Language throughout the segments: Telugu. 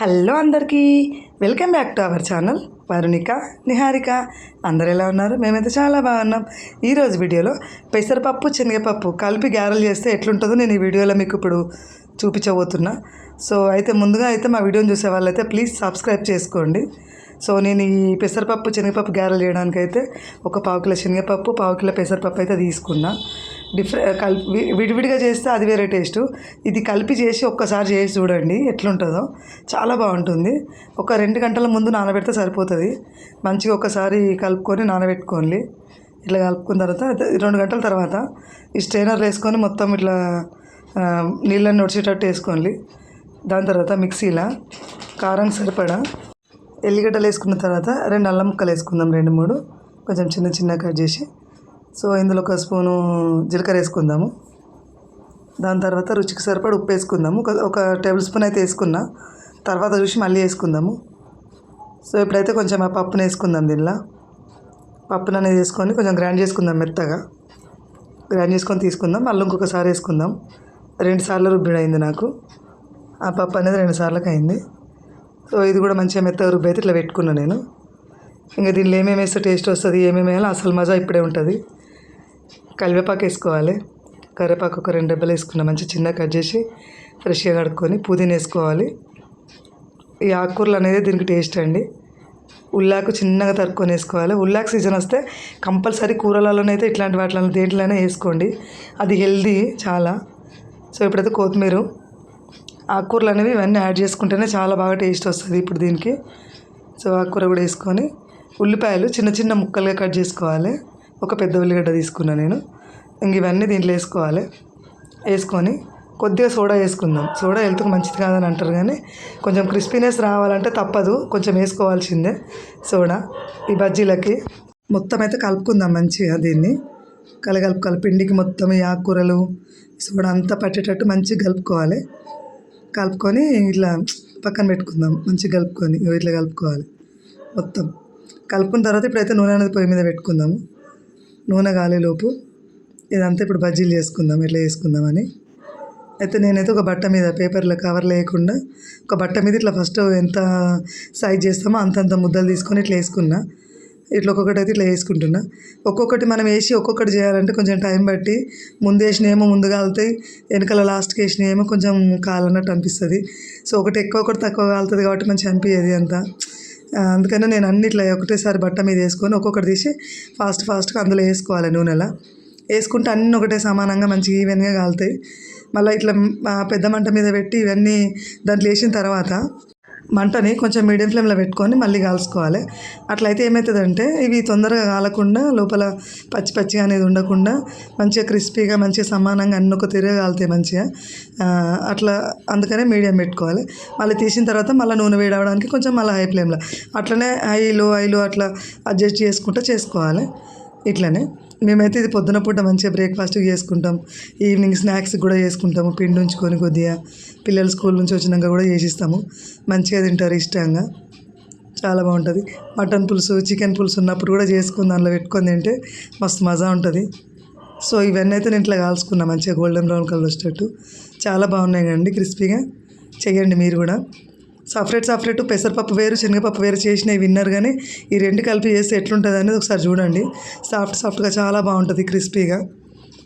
హలో అందరికీ. Welcome back to our channel. Varunika Niharika. అందరు ఎలా ఉన్నారు? మేమైతే చాలా బాగున్నాం. ఈరోజు వీడియోలో పెసరపప్పు శనగపప్పు కలిపి గారెలు చేస్తే ఎట్లుంటుందో నేను ఈ వీడియోలో మీకు ఇప్పుడు చూపించబోతున్నా. సో అయితే ముందుగా అయితే మా వీడియోని చూసే వాళ్ళైతే ప్లీజ్ సబ్స్క్రైబ్ చేసుకోండి. సో నేను ఈ పెసరపప్పు శనగపప్పు గారెలు చేయడానికైతే ఒక పావు కిలో శనగపప్పు పావు కిలో పెసరపప్పు అయితే తీసుకున్నా. డిఫరె కలిపి విడివిడిగా చేస్తే అది వేరే టేస్ట్. ఇది కలిపి చేసి ఒక్కసారి చేసి చూడండి ఎట్లుంటుందో. చాలా బాగుంటుంది. ఒక రెండు గంటల ముందు నానబెడితే సరిపోతుంది. మంచిగా ఒకసారి కలుపుకొని నానబెట్టుకోండి. ఇట్లా కలుపుకున్న తర్వాత రెండు గంటల తర్వాత ఈ స్ట్రైనర్ వేసుకొని మొత్తం ఇట్లా నీళ్ళని నడిచేటట్టు వేసుకోండి. దాని తర్వాత మిక్సీలో కారం సరిపడా ఎల్లిగడ్డలు వేసుకున్న తర్వాత రెండు అల్లం ముక్కలు వేసుకుందాం రెండు మూడు. కొంచెం చిన్న చిన్న కట్ చేసి సో ఇందులో ఒక స్పూను జీలకర్ర వేసుకుందాము. దాని తర్వాత రుచికి సరిపడి ఉప్పు వేసుకుందాము. ఒక ఒక టేబుల్ స్పూన్ అయితే వేసుకున్నా. తర్వాత చూసి మళ్ళీ వేసుకుందాము. సో ఇప్పుడైతే కొంచెం ఆ పప్పును వేసుకుందాం దీనిలో. పప్పును అనేది వేసుకొని కొంచెం గ్రైండ్ చేసుకుందాం మెత్తగా. గ్రైండ్ చేసుకొని తీసుకుందాం. మళ్ళీ ఇంకొకసారి వేసుకుందాం. రెండు సార్లు రుబ్బిడి అయింది నాకు. ఆ పప్పు అనేది రెండు సార్లకు అయింది. సో ఇది కూడా మంచిగా మెత్తగా రుబ్బి అయితే ఇట్లా పెట్టుకున్నాను నేను. ఇంకా దీనిలో ఏమేమి వేస్తే టేస్ట్ వస్తుంది ఏమేమి వేయాలో అసలు మజా ఇప్పుడే ఉంటుంది. కరివేపాకు వేసుకోవాలి. కరివేపాకు ఒక రెండు డబ్బలు వేసుకున్నా మంచి చిన్న కట్ చేసి ఫ్రెష్గా కడుక్కొని పుదీనా వేసుకోవాలి. ఈ ఆకుకూరలు అనేది దీనికి టేస్ట్ అండి. ఉల్లాకు చిన్నగా తరుక్కొని వేసుకోవాలి. ఉల్లాకు సీజన్ వస్తే కంపల్సరీ కూరలలోనైతే ఇట్లాంటి వాటిలో దేంట్లోనే వేసుకోండి. అది హెల్దీ చాలా. సో ఇప్పుడైతే కొత్తిమీర ఆకుకూరలు అనేవి ఇవన్నీ యాడ్ చేసుకుంటేనే చాలా బాగా టేస్ట్ వస్తుంది ఇప్పుడు దీనికి. సో ఆకుకూర కూడా వేసుకొని ఉల్లిపాయలు చిన్న చిన్న ముక్కలుగా కట్ చేసుకోవాలి. ఒక పెద్ద ఉల్లిగడ్డ తీసుకున్నాను నేను. ఇంక ఇవన్నీ దీంట్లో వేసుకోవాలి. వేసుకొని కొద్దిగా సోడా వేసుకుందాం. సోడా హెల్త్కి మంచిది కాదని అంటారు కానీ కొంచెం క్రిస్పీనెస్ రావాలంటే తప్పదు. కొంచెం వేసుకోవాల్సిందే సోడా. ఈ బజ్జీలకి మొత్తం అయితే కలుపుకుందాం మంచిగా దీన్ని. కలగలుపు కలిపి పిండికి మొత్తం ఈ ఆకుకూరలు సోడా అంతా పట్టేటట్టు మంచిగా కలుపుకోవాలి. కలుపుకొని ఇట్లా పక్కన పెట్టుకుందాం. మంచిగా కలుపుకొని ఇట్లా కలుపుకోవాలి మొత్తం. కలుపుకున్న తర్వాత ఇప్పుడైతే నూనె అనేది పొయ్యి మీద పెట్టుకుందాము. నూనె కాలేలోపు ఇదంతా ఇప్పుడు బజ్జీలు చేసుకుందాం ఇట్లా వేసుకుందామని అయితే నేనైతే ఒక బట్ట మీద పేపర్లో కవర్ లేకుండా ఒక బట్ట మీద ఇట్లా ఫస్ట్ ఎంత సైజ్ చేస్తామో అంతంత ముద్దలు తీసుకొని ఇట్లా వేసుకున్నా. ఇట్లా ఒక్కొక్కటి అయితే ఇట్లా వేసుకుంటున్నా. ఒక్కొక్కటి మనం వేసి ఒక్కొక్కటి చేయాలంటే కొంచెం టైం బట్టి ముందు వేసినేమో ముందు కాలుతాయి వెనకాల లాస్ట్కి వేసినేమో కొంచెం కాలన్నట్టు అనిపిస్తుంది. సో ఒకటి ఎక్కువ ఒకటి తక్కువ కాలుతుంది కాబట్టి మంచి అనిపించేది అంతా అందుకని నేను అన్ని ఇట్లా ఒకటేసారి బట్ట మీద వేసుకొని ఒక్కొక్కటి తీసి ఫాస్ట్ ఫాస్ట్గా అందులో వేసుకోవాలి నూనెలో. వేసుకుంటే అన్నీ ఒకటే సమానంగా మంచిగా ఈవెన్గా కాలుతాయి. మళ్ళీ ఇట్లా పెద్ద మంట మీద పెట్టి ఇవన్నీ దాంట్లో వేసిన తర్వాత మంటని కొంచెం మీడియం ఫ్లేమ్లో పెట్టుకొని మళ్ళీ కాల్చుకోవాలి. అట్లయితే ఏమవుతుందంటే ఇవి తొందరగా కాలకుండా లోపల పచ్చి పచ్చిగా అనేది ఉండకుండా మంచిగా క్రిస్పీగా మంచిగా సమానంగా అన్ని ఒక తిరగ కాలుతాయి మంచిగా. అట్లా అందుకనే మీడియం పెట్టుకోవాలి. మళ్ళీ తీసిన తర్వాత మళ్ళీ నూనె వేడవడానికి కొంచెం మళ్ళీ హై ఫ్లేమ్లో. అట్లనే హైలో హైలో అట్లా అడ్జస్ట్ చేసుకుంటూ చేసుకోవాలి. ఇట్లనే. మేమైతే ఇది పొద్దున పూట మంచిగా బ్రేక్ఫాస్ట్ చేసుకుంటాం. ఈవినింగ్ స్నాక్స్ కూడా చేసుకుంటాము. పిండి ఉంచుకొని కొద్దిగా పిల్లలు స్కూల్ నుంచి వచ్చినాక కూడా చేసిస్తాము. మంచిగా తింటారు ఇష్టంగా. చాలా బాగుంటుంది. మటన్ పులుసు చికెన్ పులుసు ఉన్నప్పుడు కూడా చేసుకుని దానిలో పెట్టుకొని తింటే మస్తు మజా ఉంటుంది. సో ఇవన్నీ అయితే నేను ఇట్లా కాల్చుకున్నా మంచిగా గోల్డెన్ బ్రౌన్ కలర్ వచ్చేటట్టు చాలా బాగున్నాయి కదండి క్రిస్పీగా చేయండి మీరు కూడా. సపరేట్ సపరేట్ పెసరపప్పు వేరు శనగపప్పు వేరు చేసినవి విన్నారు కానీ ఈ రెండు కలిపి చేస్తే ఎట్లుంటుంది అనేది ఒకసారి చూడండి. సాఫ్ట్ సాఫ్ట్గా చాలా బాగుంటుంది క్రిస్పీగా.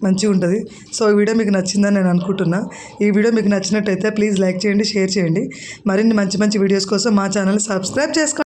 మంచిగా ఉంటుంది. సో ఈ వీడియో మీకు నచ్చిందని నేను అనుకుంటున్నా. ఈ వీడియో మీకు నచ్చినట్టయితే ప్లీజ్ లైక్ చేయండి షేర్ చేయండి. మరిన్ని మంచి మంచి వీడియోస్ కోసం మా ఛానల్ సబ్స్క్రైబ్ చేసుకోండి.